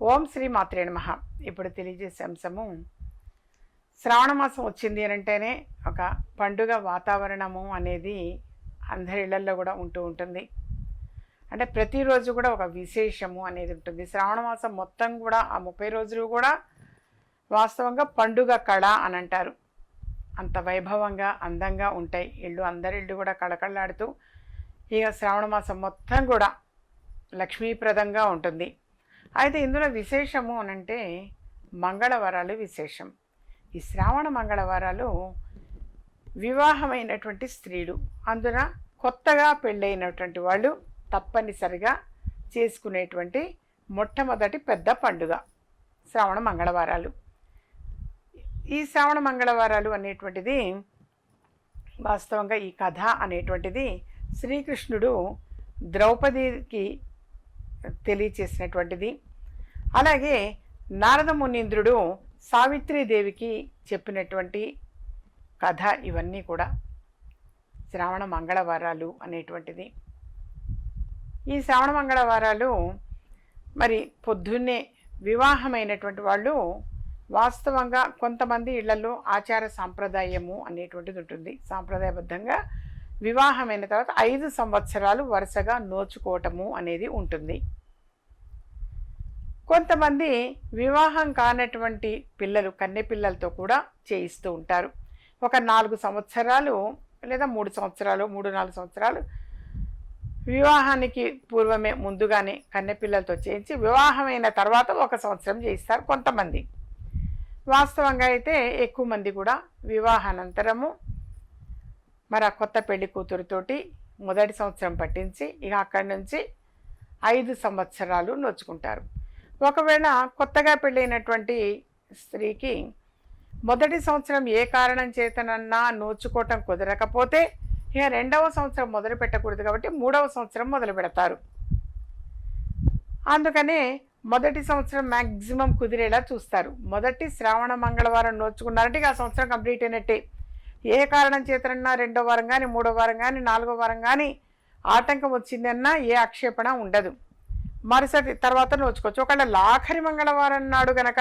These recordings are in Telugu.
ఓం శ్రీ మాత్రే నమ. ఇప్పుడు తెలియజేసే అంశము శ్రావణ మాసం వచ్చింది అని అంటేనే ఒక పండుగ వాతావరణము అనేది అందరి ఇళ్ళలో కూడా ఉంటూ ఉంటుంది. అంటే ప్రతిరోజు కూడా ఒక విశేషము అనేది ఉంటుంది. శ్రావణ మాసం మొత్తం కూడా ఆ ముప్పై రోజులు కూడా వాస్తవంగా పండుగ కళ అని అంటారు. అంత వైభవంగా అందంగా ఉంటాయి. ఇళ్ళు అందరి ఇళ్ళు కూడా కళకళలాడుతూ ఇక శ్రావణ మాసం మొత్తం కూడా లక్ష్మీప్రదంగా ఉంటుంది. అయితే ఇందులో విశేషము అనంటే మంగళవారాలు విశేషం. ఈ శ్రావణ మంగళవారాలు వివాహమైనటువంటి స్త్రీలు. అందున కొత్తగా పెళ్ళైనటువంటి వాళ్ళు తప్పనిసరిగా చేసుకునేటువంటి మొట్టమొదటి పెద్ద పండుగ శ్రావణ మంగళవారాలు. ఈ శ్రావణ మంగళవారాలు అనేటువంటిది వాస్తవంగా ఈ కథ అనేటువంటిది శ్రీకృష్ణుడు ద్రౌపదికి తెలియచేసినటువంటిది. అలాగే నారద మునీంద్రుడు సావిత్రీదేవికి చెప్పినటువంటి కథ ఇవన్నీ కూడా శ్రావణ మంగళవారాలు అనేటువంటిది. ఈ శ్రావణ మంగళవారాలు మరి పొద్దున్నే వివాహమైనటువంటి వాళ్ళు వాస్తవంగా కొంతమంది ఇళ్ళలో ఆచార సాంప్రదాయము అనేటువంటిది ఉంటుంది. సాంప్రదాయబద్ధంగా వివాహమైన తర్వాత ఐదు సంవత్సరాలు వరుసగా నోచుకోవటము అనేది ఉంటుంది. కొంతమంది వివాహం కానటువంటి పిల్లలు కన్నె పిల్లలతో కూడా చేయిస్తూ ఉంటారు. ఒక నాలుగు సంవత్సరాలు లేదా మూడు సంవత్సరాలు మూడు నాలుగు సంవత్సరాలు వివాహానికి పూర్వమే ముందుగానే కన్నెపిల్లలతో చేయించి వివాహమైన తర్వాత ఒక సంవత్సరం చేయిస్తారు కొంతమంది. వాస్తవంగా అయితే ఎక్కువ మంది కూడా వివాహానంతరము మరి ఆ కొత్త పెళ్ళి కూతురుతోటి మొదటి సంవత్సరం పట్టించి ఇక అక్కడి నుంచి ఐదు సంవత్సరాలు నోచుకుంటారు ఒకవేళ కొత్తగా పెళ్ళైనటువంటి స్త్రీకి మొదటి సంవత్సరం ఏ కారణం చేతనన్నా నోచుకోవటం కుదరకపోతే ఇక రెండవ సంవత్సరం మొదలు పెట్టకూడదు కాబట్టి మూడవ సంవత్సరం మొదలు పెడతారు. అందుకనే మొదటి సంవత్సరం మ్యాక్సిమం కుదిరేలా చూస్తారు. మొదటి శ్రావణ మంగళవారం నోచుకున్నారంటే ఆ సంవత్సరం కంప్లీట్ అయినట్టే. ఏ కారణం చేతనన్నా రెండో వారం కానీ మూడో వారం కానీ నాలుగో వారం కానీ ఆటంకం వచ్చిందన్నా ఏ ఆక్షేపణ ఉండదు. మరుసటి తర్వాత నోచుకోవచ్చు. ఒకవేళ లాఖరి మంగళవారం నాడు గనక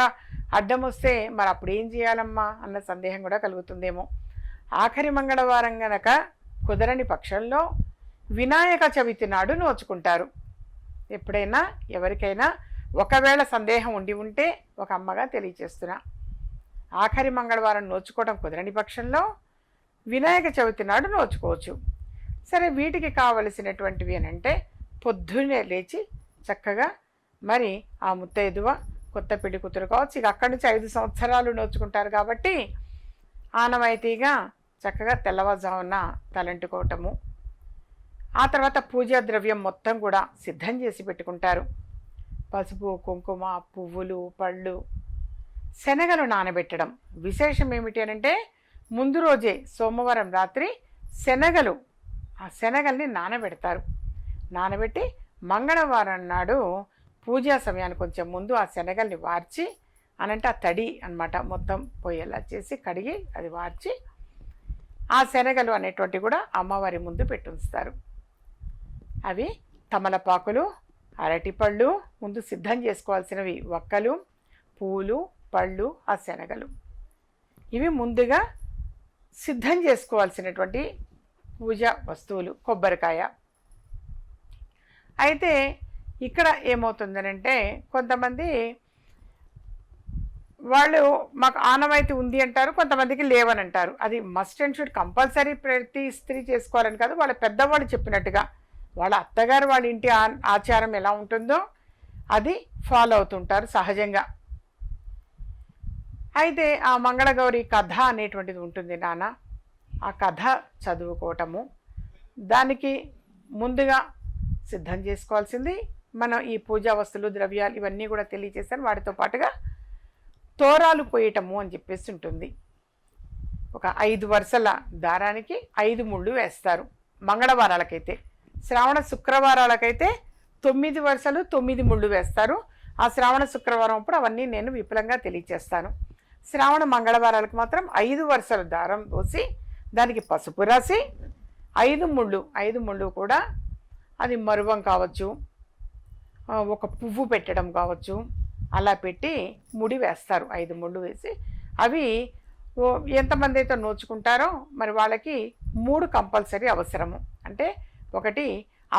అడ్డం వస్తే మరి అప్పుడు ఏం చేయాలమ్మా అన్న సందేహం కూడా కలుగుతుందేమో. ఆఖరి మంగళవారం గనక కుదరని పక్షంలో వినాయక చవితి నాడు నోచుకుంటారు. ఎప్పుడైనా ఎవరికైనా ఒకవేళ సందేహం ఉండి ఉంటే ఒక అమ్మగా తెలియచేస్తున్నా. ఆఖరి మంగళవారం నోచుకోవడం కుదరని పక్షంలో వినాయక చవితి నాడు నోచుకోవచ్చు. సరే వీటికి కావలసినటువంటివి అని అంటే పొద్దున్నే లేచి చక్కగా మరి ఆ ముత్తైదువ కొత్త పెళ్ళి కూతురు కావచ్చు ఇక అక్కడి నుంచి ఐదు సంవత్సరాలు నోచుకుంటారు కాబట్టి ఆనవాయితీగా చక్కగా తెల్లవారుజామున తలంటుకోవటము. ఆ తర్వాత పూజా ద్రవ్యం మొత్తం కూడా సిద్ధం చేసి పెట్టుకుంటారు. పసుపు కుంకుమ పువ్వులు పళ్ళు శనగలు నానబెట్టడం. విశేషం ఏమిటి అని అంటే ముందు రోజే సోమవారం రాత్రి శనగలు ఆ శనగల్ని నానబెడతారు. నానబెట్టి మంగళవారం నాడు పూజా సమయానికి కొంచెం ముందు ఆ శనగల్ని వార్చి అనంటే ఆ తడి అనమాట మొత్తం పోయేలా చేసి కడిగి అది వార్చి ఆ శనగలు అనేటువంటి కూడా అమ్మవారి ముందు పెట్టి ఉంచుతారు. అవి తమలపాకులు అరటిపళ్ళు ముందు సిద్ధం చేసుకోవాల్సినవి వక్కలు పూలు పళ్ళు ఆ శనగలు. ఇవి ముందుగా సిద్ధం చేసుకోవాల్సినటువంటి పూజ వస్తువులు కొబ్బరికాయ. అయితే ఇక్కడ ఏమవుతుందనంటే కొంతమంది వాళ్ళు మాకు ఆనవాయితీ ఉంది అంటారు కొంతమందికి లేవని అంటారు అది మస్ట్ అండ్ షుడ్ కంపల్సరీ ప్రతి స్త్రీ చేసుకోవాలని కాదు వాళ్ళ పెద్దవాళ్ళు చెప్పినట్టుగా. వాళ్ళ అత్తగారు వాళ్ళ ఇంటి ఆ- ఆచారం ఎలా ఉంటుందో అది ఫాలో అవుతుంటారు సహజంగా. అయితే ఆ మంగళగౌరి కథ అనేటువంటిది ఉంటుంది నాన్న. ఆ కథ చదువుకోవటము. దానికి ముందుగా సిద్ధం చేసుకోవాల్సింది మనం ఈ పూజా వస్తువులు ద్రవ్యాలు ఇవన్నీ కూడా తెలియజేశాను. వాటితో పాటుగా తోరాలు పోయటము అని చెప్పేసి ఉంటుంది. ఒక ఐదు వరుసల దారానికి ఐదు ముళ్ళు వేస్తారు. మంగళవారాలకైతే శ్రావణ శుక్రవారాలకైతే తొమ్మిది వరుసలు తొమ్మిది ముళ్ళు వేస్తారు. ఆ శ్రావణ శుక్రవారం అప్పుడు అవన్నీ నేను విపులంగా తెలియచేస్తాను శ్రావణ మంగళవారాలకు మాత్రం ఐదు వరుసల దారం పోసి దానికి పసుపు రాసి ఐదు ముళ్ళు ఐదు ముళ్ళు కూడా అది మరువం కావచ్చు. ఒక పువ్వు పెట్టడం కావచ్చు. అలా పెట్టి ముడి వేస్తారు. ఐదు ముళ్ళు వేసి అవి ఓ ఎంతమంది అయితే నోచుకుంటారో మరి వాళ్ళకి మూడు కంపల్సరీ అవసరము. అంటే ఒకటి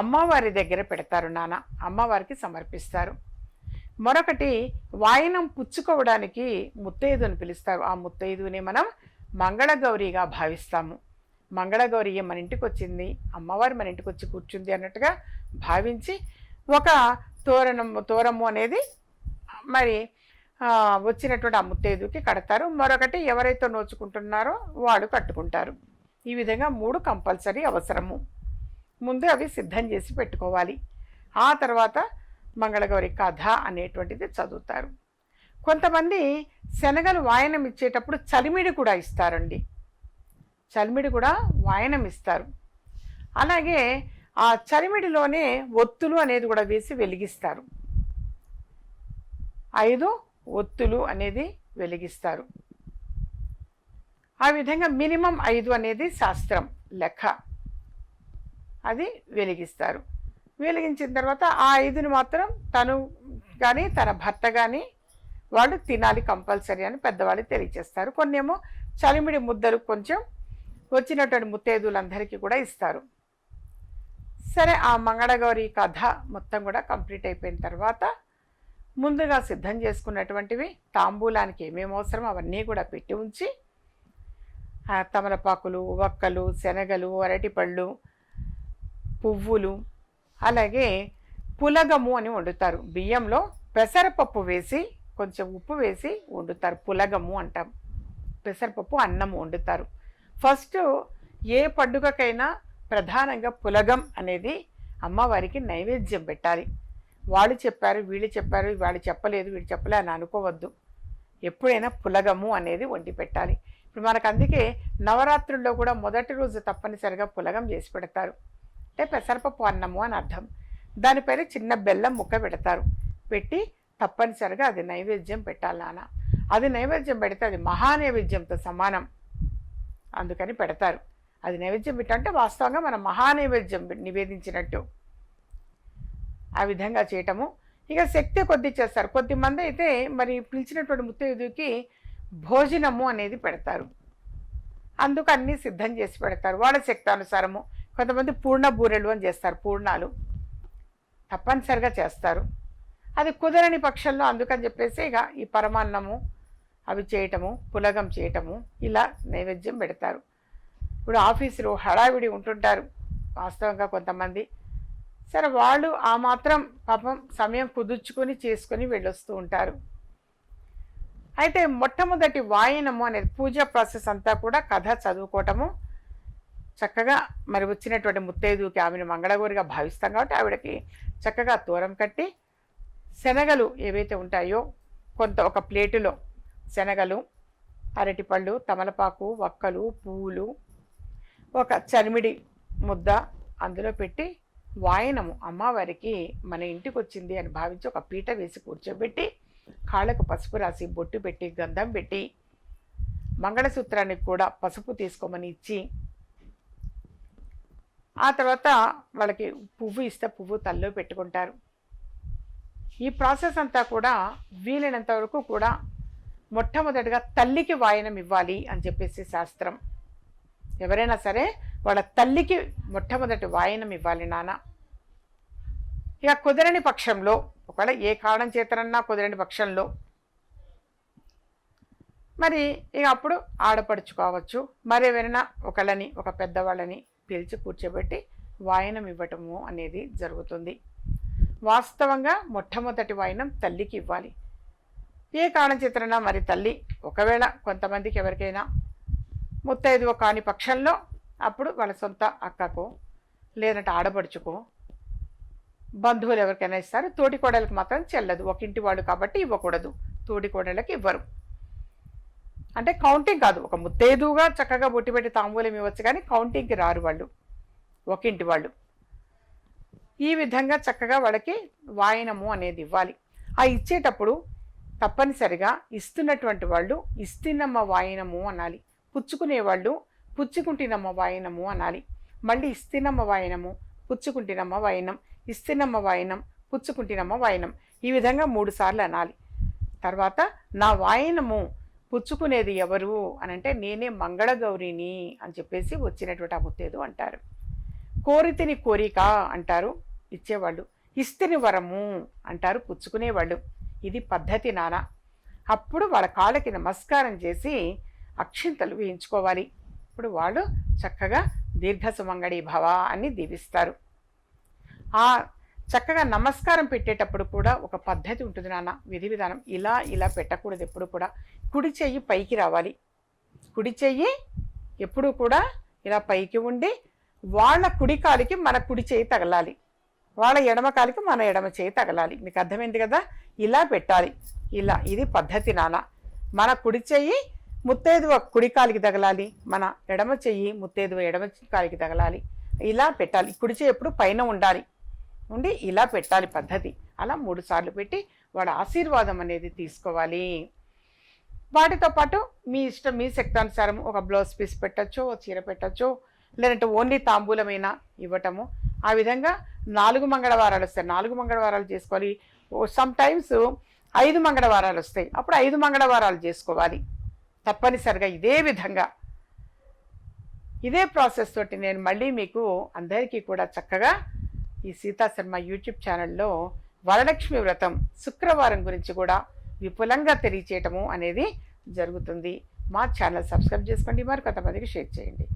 అమ్మవారి దగ్గర పెడతారు నాన్న. అమ్మవారికి సమర్పిస్తారు. మరొకటి వాయనం పుచ్చుకోవడానికి ముత్తైదుని పిలుస్తారు. ఆ ముత్తైదుని మనం మంగళగౌరిగా భావిస్తాము. మంగళగౌరి మన ఇంటికి వచ్చింది అమ్మవారు మన ఇంటికి వచ్చి కూర్చుంది అన్నట్టుగా భావించి ఒక తోరణము తోరము అనేది మరి వచ్చినటువంటి ఆ ముత్తైదుకి కడతారు. మరొకటి ఎవరైతే నోచుకుంటున్నారో వాడు కట్టుకుంటారు. ఈ విధంగా మూడు కంపల్సరీ అవసరము. ముందు అవి సిద్ధం చేసి పెట్టుకోవాలి. ఆ తర్వాత మంగళగౌరి కథ అనేటువంటిది చదువుతారు. కొంతమంది శనగలు వాయనం ఇచ్చేటప్పుడు చలిమిడి కూడా ఇస్తారండి. చలిమిడి కూడా వాయనం ఇస్తారు. అలాగే ఆ చలిమిడిలోనే ఒత్తులు అనేది కూడా వేసి వెలిగిస్తారు. ఐదు ఒత్తులు అనేది వెలిగిస్తారు. ఆ విధంగా మినిమం ఐదు అనేది శాస్త్రం లెక్క. అది వెలిగిస్తారు. వెలిగించిన తర్వాత ఆ ఐదుని మాత్రం తను కానీ తన భర్త కానీ వాళ్ళు తినాలి కంపల్సరీ అని పెద్దవాళ్ళు తెలియచేస్తారు కొన్నేమో చలిమిడి ముద్దలు కొంచెం వచ్చినటువంటి ముత్తైదులందరికీ కూడా ఇస్తారు. సరే ఆ మంగళగౌరి కథ మొత్తం కూడా కంప్లీట్ అయిపోయిన తర్వాత ముందుగా సిద్ధం చేసుకున్నటువంటివి తాంబూలానికి ఏమేమి అవసరం అవన్నీ కూడా పెట్టి ఉంచి తమలపాకులు వక్కలు శనగలు అరటిపళ్ళు పువ్వులు అలాగే పులగము అని వండుతారు. బియ్యంలో పెసరపప్పు వేసి కొంచెం ఉప్పు వేసి వండుతారు. పులగము అంటాం. పెసరపప్పు అన్నం వండుతారు. ఫస్ట్ ఏ పండుగకైనా ప్రధానంగా పులగం అనేది అమ్మవారికి నైవేద్యం పెట్టాలి. వాళ్ళు చెప్పారు వీళ్ళు చెప్పారు వాళ్ళు చెప్పలేదు వీళ్ళు చెప్పలే అని అనుకోవద్దు. ఎప్పుడైనా పులగము అనేది వండి పెట్టాలి. ఇప్పుడు మనకు అందుకే నవరాత్రుల్లో కూడా మొదటి రోజు తప్పనిసరిగా పులగం చేసి పెడతారు. అంటే పెసరపప్పు అన్నము అని అర్థం. దానిపైన చిన్న బెల్లం ముక్క పెడతారు. పెట్టి తప్పనిసరిగా అది నైవేద్యం పెట్టాలి నాన్న. అది నైవేద్యం పెడితే అది మహానైవేద్యంతో సమానం. అందుకని పెడతారు. అది నైవేద్యం పెట్టంటే వాస్తవంగా మనం మహానైవేద్యం నివేదించినట్టు. ఆ విధంగా చేయటము. ఇక శక్తి కొద్ది చేస్తారు. కొద్దిమంది అయితే మరి పిలిచినటువంటి ముత్తైదుకి భోజనము అనేది పెడతారు. అందుకు అన్నీ సిద్ధం చేసి పెడతారు. వాళ్ళ శక్తి అనుసారము కొంతమంది పూర్ణ బూరెలు అని చేస్తారు పూర్ణాలు. తప్పనిసరిగా చేస్తారు. అది కుదరని పక్షంలో అందుకని చెప్పేసి ఇక ఈ పరమాన్నము అవి చేయటము పులగం చేయటము ఇలా నైవేద్యం పెడతారు. ఇప్పుడు ఆఫీసులో హడావిడి ఉంటుంటారు వాస్తవంగా కొంతమంది. సరే వాళ్ళు ఆ మాత్రం పాపం సమయం కుదుర్చుకొని చేసుకొని వెళ్ళొస్తూ ఉంటారు. అయితే మొట్టమొదటి వాయనము అనేది పూజా ప్రాసెస్ అంతా కూడా కథ చదువుకోవటము చక్కగా మరి వచ్చినటువంటి ముత్తైదుకి ఆమెను మంగళగోరిగా భావిస్తాం కాబట్టి ఆవిడకి చక్కగా తూరం కట్టి శనగలు ఏవైతే ఉంటాయో కొంత ఒక ప్లేటులో శనగలు అరటిపళ్ళు తమలపాకు వక్కలు పువ్వులు ఒక చనిమిడి ముద్ద అందులో పెట్టి వాయనము అమ్మవారికి మన ఇంటికి వచ్చింది అని భావించి ఒక పీట వేసి కూర్చోబెట్టి కాళ్ళకు పసుపు రాసి బొట్టు పెట్టి గంధం పెట్టి మంగళసూత్రానికి కూడా పసుపు తీసుకోమని ఇచ్చి ఆ తర్వాత వాళ్ళకి పువ్వు ఇస్తే పువ్వు తల్లో పెట్టుకుంటారు. ఈ ప్రాసెస్ అంతా కూడా వీలైనంత వరకు కూడా మొట్టమొదటిగా తల్లికి వాయనం ఇవ్వాలి అని చెప్పేసి శాస్త్రం. ఎవరైనా సరే వాళ్ళ తల్లికి మొట్టమొదటి వాయనం ఇవ్వాలి నాన్న. ఇక కుదరని పక్షంలో ఒకవేళ ఏ కారణం చేతనన్నా కుదరని పక్షంలో. మరి ఇక అప్పుడు ఆడపడుచుకోవచ్చు మరేవైనా మరి ఎవరైనా ఒకళ్ళని ఒక పెద్దవాళ్ళని పిలిచి కూర్చోబెట్టి వాయనం ఇవ్వటము అనేది జరుగుతుంది. వాస్తవంగా మొట్టమొదటి వాయనం తల్లికి ఇవ్వాలి. ఏ కారణం మరి తల్లి ఒకవేళ కొంతమందికి ఎవరికైనా ముత్తైదువ కాని పక్షంలో అప్పుడు వాళ్ళ సొంత అక్కకు లేదంటే ఆడపడుచుకో బంధువులు ఎవరికైనా ఇస్తారు. తోటి కోడలకు మాత్రం చెల్లదు. ఒక ఇంటి వాడు కాబట్టి ఇవ్వకూడదు. తోటి కోడళ్ళకి ఇవ్వరు. అంటే కౌంటింగ్ కాదు ఒక ముత్తేదుగా చక్కగా బొట్టి పెట్టి తాంబూలం ఇవ్వచ్చు కానీ కౌంటింగ్కి రారు వాళ్ళు ఒక ఇంటి వాళ్ళు. ఈ విధంగా చక్కగా వాళ్ళకి వాయనము అనేది ఇవ్వాలి. ఆ ఇచ్చేటప్పుడు తప్పనిసరిగా ఇస్తున్నటువంటి వాళ్ళు ఇస్తున్నమ్మ వాయనము అనాలి. పుచ్చుకునే వాళ్ళు పుచ్చుకుంటినమ్మ వాయనము అనాలి. మళ్ళీ ఇస్తున్నమ్మ వాయనము పుచ్చుకుంటినమ్మ వాయనం ఇస్తున్నమ్మ వాయనం పుచ్చుకుంటినమ్మ వాయనం. ఈ విధంగా మూడు సార్లు అనాలి. తర్వాత నా వాయనము పుచ్చుకునేది ఎవరు అని అంటే నేనే మంగళగౌరిని అని చెప్పేసి వచ్చినటువంటి ఆ ముత్తేదు అంటారు. కోరితిని కోరిక అంటారు ఇచ్చేవాళ్ళు. ఇస్తిని వరము అంటారు పుచ్చుకునేవాళ్ళు. ఇది పద్ధతి నాన్న. అప్పుడు వాళ్ళ కాళ్ళకి నమస్కారం చేసి అక్షింతలు వేయించుకోవాలి. ఇప్పుడు వాళ్ళు చక్కగా దీర్ఘ సుమంగళి భవ అని దీవిస్తారు. ఆ చక్కగా నమస్కారం పెట్టేటప్పుడు కూడా ఒక పద్ధతి ఉంటుంది నాన్న. విధి విధానం. ఇలా ఇలా పెట్టకూడదు. ఎప్పుడు కూడా కుడి చెయ్యి పైకి రావాలి. కుడి చెయ్యి ఎప్పుడు కూడా ఇలా పైకి ఉండి వాళ్ళ కుడి కాలికి మన కుడి చేయి తగలాలి. వాళ్ళ ఎడమ కాలికి మన ఎడమ చేయి తగలాలి. మీకు అర్థమైంది కదా? ఇలా పెట్టాలి. ఇలా. ఇది పద్ధతి నాన్న. మన కుడి చెయ్యి ముత్తేదువ కుడి కాలికి తగలాలి. మన ఎడమ చెయ్యి ముత్తేదువ ఎడమ కాలికి తగలాలి. ఇలా పెట్టాలి. కుడి చెయ్యి ఎప్పుడు పైన ఉండాలి. ఉండి ఇలా పెట్టాలి పద్ధతి. అలా మూడు సార్లు పెట్టి వాడు ఆశీర్వాదం అనేది తీసుకోవాలి. వాటితో పాటు మీ ఇష్టం మీ శక్తానుసారం ఒక బ్లౌజ్ పీస్ పెట్టచ్చో చీర పెట్టచ్చో లేదంటే ఓన్లీ తాంబూలమైనా ఇవ్వటము. ఆ విధంగా నాలుగు మంగళవారాలు వస్తాయి. నాలుగు మంగళవారాలు చేసుకోవాలి. సమ్ టైమ్స్ ఐదు మంగళవారాలు వస్తాయి. అప్పుడు ఐదు మంగళవారాలు చేసుకోవాలి. తప్పనిసరిగా ఇదే విధంగా. ఇదే ప్రాసెస్ తోటి నేను మళ్ళీ మీకు అందరికీ కూడా చక్కగా ఈ సీతా శర్మ యూట్యూబ్ ఛానల్లో వరలక్ష్మి వ్రతం శుక్రవారం గురించి కూడా విపులంగా తెలియచేయటము అనేది జరుగుతుంది. మా ఛానల్ సబ్స్క్రైబ్ చేసుకోండి మరి కొంతమందికి షేర్ చేయండి.